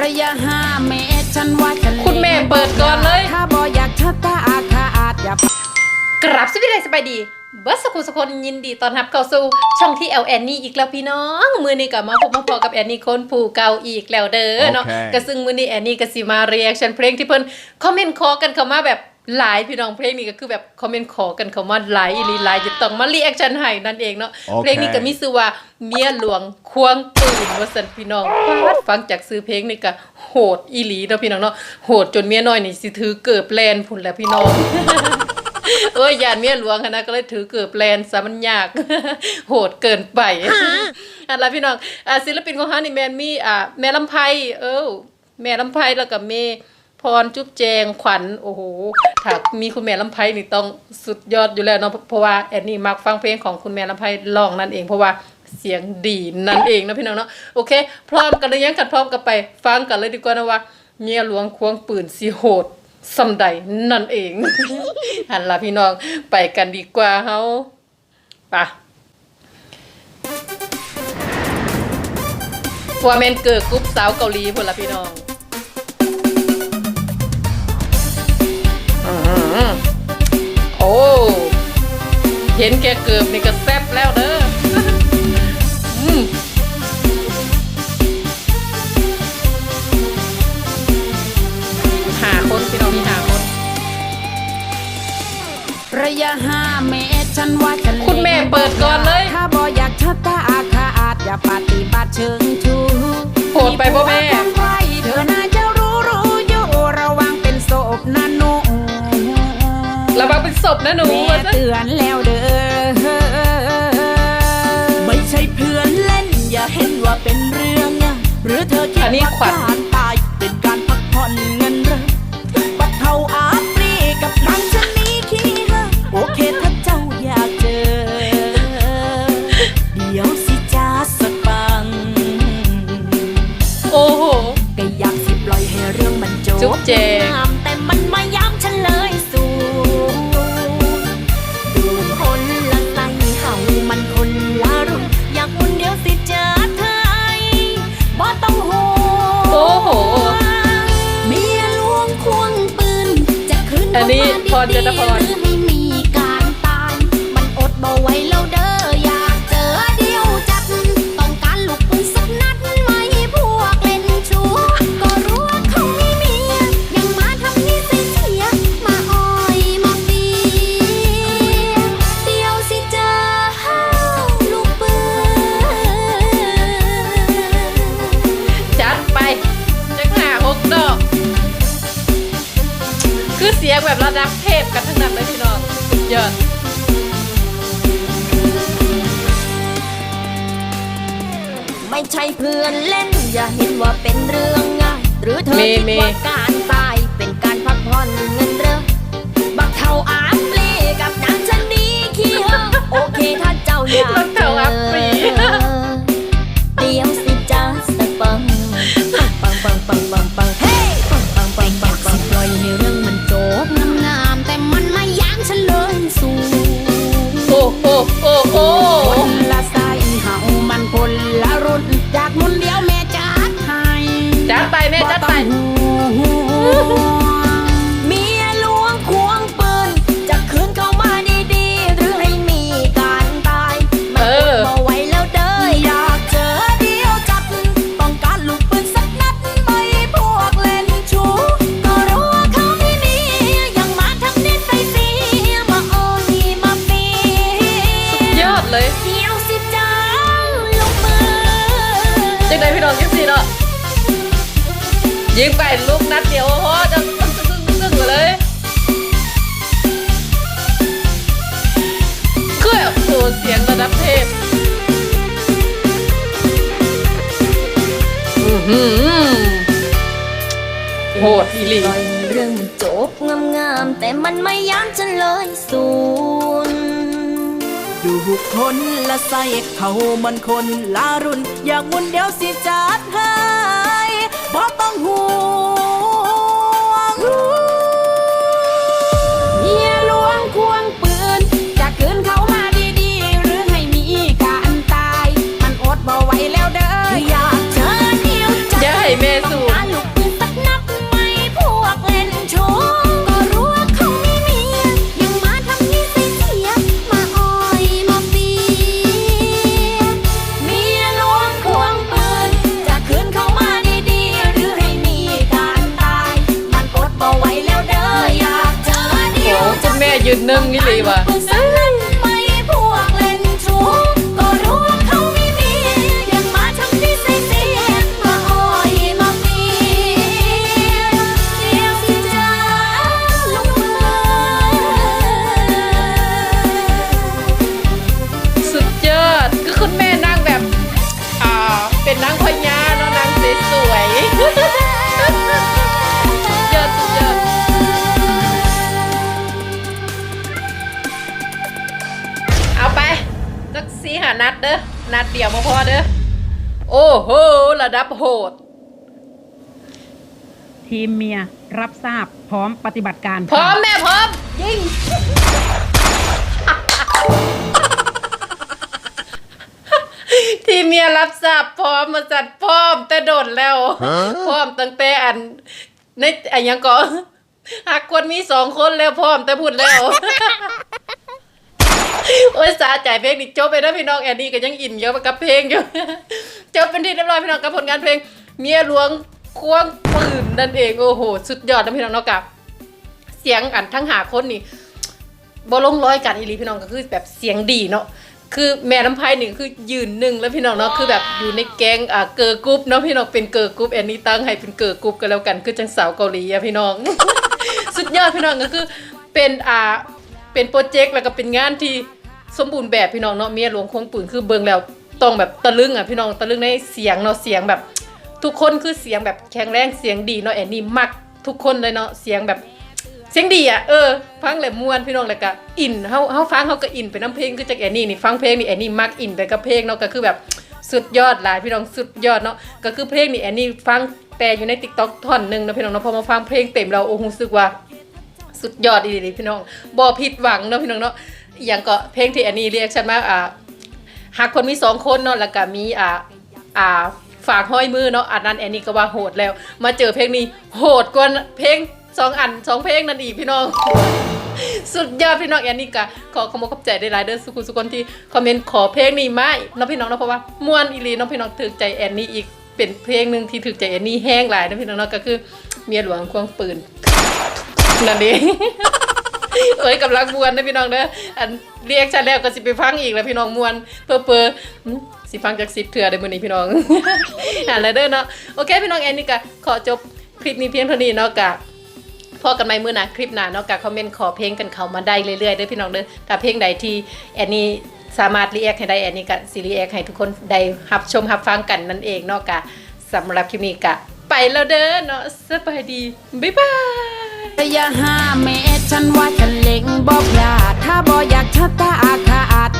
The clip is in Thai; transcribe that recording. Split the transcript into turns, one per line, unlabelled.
ระยะห้าเมตรฉันว่าฉัน
คุณแม่เปิดก่อนเลย
ถ้าบออยากชะตาอาคาอาจอย่า
กราบสวัสดีสบายดีเบิร์สกุลสกุลยินดีต้อนรับเข้าสู่ช่องที่แอลแอนนี่อีกแล้วพี่น้อง มือนี้ก็มาพบมาพอกับแอนนี่คนผู้เก่าอีกแล้วเด้อเนาะ
โอเค
ก็ซึ่งมือนี้แอนนี่ก็สิมาเรียกชันเพลงที่เพิ่นคอมเมนต์ขอกันเข้ามาแบบ หลายพี่น้องเพลงนี้ก็คือแบบคอมเมนต์ขอกันเข้ามาหลายอีหลีหลายจะต้องมาเรียกชันให้นั่นเองเนาะ
โอเค
เพลงนี้ก็มีชื่อว่าเมียหลวงควงปืนว่าซั่นพี่น้องฟาดฟังจากซื้อเพลงนี่ก็โหดอีหลีเนาะพี่น้องเนาะโหดจนเมียน้อยนี่สิถือเกิบแลนพุ่นแหล้วพี่น้องเอ้ยยานเมียหลวงอะนะก็เลยถือเกือบแลนซะมันยาก โหดเกินไปอันละพี่น้องอ่าศิลปินของเฮานี่แมนมีอ่าแม่ลำไพเออแม่ลำไพแล้วก็เม พรจุ๊บแจงขวัญโอ้โหถ้ามีคุณแม่ลำไพนี่ต้องสุดยอดอยู่แล้วเนาะเพราะว่าแอนนี่มักฟังเพลงของคุณแม่ลำไพร้องนั่นเองเพราะว่าเสียงดีนั่นเองนะพี่น้องเนาะโอเค พร้อมกันหรือยังกันพร้อมกันไปฟังกันเลยดีกว่านะว่า เมียหลวงควงปืนสีโหดสำใดนั่นเอง หันละพี่น้องไปกันดีกว่าเฮาไปะว่าแมนเกิดกรุ๊ปสาวเกาหลีพุ่นละพี่น้อง ห็นแกเกิบนี่ก็แซ่บแล้วเด้ออืมหาคนพี่น้องมีหาคน
ระยะห้าเมตรฉันว่าฉัน
คุณแม่เปิดก่อนเลย
ถ้าบออยากชะตาอาคาอาจอย่าปฏิบัติเชิงชู
โหดไปบ่แม่
ผัวกันไว้เธอน่าจะรู้รู้อยู่ระวังเป็นศพนะหนุ
ระวังเป็นศพนะหนู
แม่
ว่าซะ
เตือนแล้วเด้อ
อะหรือเธอคิด
อันนี้
ว่า
ขวัญ
การตายเป็นการพักผ่อน เข้ ยอดไม่ใช่เพื่
อ
นเล่น อย่าเห็นว่าเป็นเรื่องง่าย หรือเธอ
เม
คิด
เม
ว่าการตายเป็นการพักผ่อนเงินเรือบักเทาอาปลีกับนางชะนีขี้เหอะโอเคถ้าเจ้าอยาก
บักเทาอ
ยิง
ไป
ลูกนัดเดียวพอจะ
ตึ้งตึ้งตึ้งตึ้งเลยคือแบบโอ้เสียงระดับเทพอื้อหือโหดอีหลี
ปล่อยให้เรื่องมันจบงามๆแต่มันไม่ย้ำฉันเลยสูนดูคนละใส่เขามันคนละรุ่น อยากมุนเดี๋ยวสิจัดให้
ยืนนึ่
ง
นี่เลยว่ะ
นัดเด้อ
นัดเดียวมาพอเด้อโอ้โหระดับโหด
ทีมเมียรับทราบพร้อมปฏิบัติการ
พร้อม
ค่ะ
แม่พร้อมยิงทีมเมียรับทราบพร้อมมาจัดพร้อมแต่โดดแล้วพร้อมตั้งแต่อันในอันยังก็หากคนมีสองคนแล้วพร้อมแต่พูดแล้ว โอ้ยสาใจเพลงนี่จบไปแล้วพี่น้องแอนนี่ก็ยังอินเยอะกับเพลงอยู่จบเป็นที่เรียบร้อยพี่น้องกับผลงานเพลง เมียหลวงควงปืนนั่นเองโอ้โห สุดยอดนะพี่น้องเนาะกับเสียงอันทั้งหาคนนี่บอลงร้อยกันอีลีพี่น้องก็คือแบบเสียงดีเนาะคือแม่น้ำไพ่หนึ่งคือยืนหนึ่งแล้วพี่น้องเนาะคือแบบอยู่ในแก๊งอ่าเกิร์กรุ๊ปเนาะพี่น้องเป็นเกิร์กรุ๊ปแอนนี่ตั้งให้เป็นเกิร์กรุ๊ปกันแล้วกันคือจังสาวเกาหลีอะพี่น้อง สุดยอดพี่น้องก็คือเป็นอ่า เป็นโปรเจกต์แล้วก็เป็นงานที่สมบูรณ์แบบพี่น้องเนาะเมียหลวงควงปืนคือเบิ่งแล้วต้องแบบตะลึงอะพี่น้องตะลึงในเสียงเนาะเสียงแบบ ทุกคนคือเสียงแบบแข็งแรงเสียงดีเนาะแอนนี่มักทุกคนเลยเนาะเสียงแบบเสียงดีอะเออฟังแล้วม่วนพี่น้องแล้วก็อินเฮาเฮาฟังเฮาก็อินไปน้ำเพลงคือจากแอนนี่นี่ฟังเพลงนี่แอนนี่มักอินไปกับเพลงเนาะก็คือแบบสุดยอดหลายพี่น้องสุดยอดเนาะก็คือเพลงนี่แอนนี่ฟังแต่อยู่ใน TikTok ท่อนหนึงนะพี่น้องเนาะพอมาฟังเพลงเต็มแล้วโอ้โหรู้สึกว่า สุดยอดดีๆพี่น้องบ่ผิดหวังเนาะพี่น้องเนาะอย่างก็เพลงที่แอนนี่เรียกฉันมาอ่าหากคนมีสองคนเนาะแล้วก็มีอ่าอ่าฝากห้อยมือเนาะอันนั้นแอนนี่ก็ว่าโหดแล้ว มาเจอเพลงนี้โหดกว่าเพลงสองอันสองเพลงนั่นอีกพี่น้อง สุดยอดพี่น้องแอนนี่ก็ขอขโมยขอบใจได้หลายเด้อสุขุสุกคนที่คอมเมนต์ขอเพลงนี้มาเนาะพี่น้องเนาะเพราะว่าม่วนอีหลีเนาะพี่น้องถึกใจแอนนี่อีกเป็นเพลงหนึ่งที่ถึกใจแอนนี่แห้งหลายเนาะพี่น้องเนาะก็คือเมียหลวงควงปืน นั่นเองเอ้ยกำลังมวนนะพี่น้องเด้ออันเรียกฉันแล้วก็สิไปฟังอีกแล้วพี่น้องมวนเพอเพอๆสิฟังจากสิบเถื่อได้มื้อนี้พี่น้องอ่านแล้วเด้อเนาะโอเคพี่น้องแอนนี่ก็ขอจบคลิปนี้เพียงเท่านี้เนาะกะพอกันใหมมื้อหน้าคลิปหน้าเนาะกะคอมเมนต์ขอเพลงกันเข้ามาได้เรื่อยๆเด้อพี่น้องเด้อถ้าเพลงใดที่แอนนี่สามารถรีแอคให้ได้แอนนี่ก็สิรีแอคให้ทุกคนได้รับชมรับฟังกันนั่นเองเนาะกะสำหรับคลิปนี้กะไปแล้วเด้อเนาะสบายดีบ๊ายบาย
ระยะห้าเมตร ฉันว่าฉันเล็งบอกพลาดถ้าบออยากชะตาอาฆาต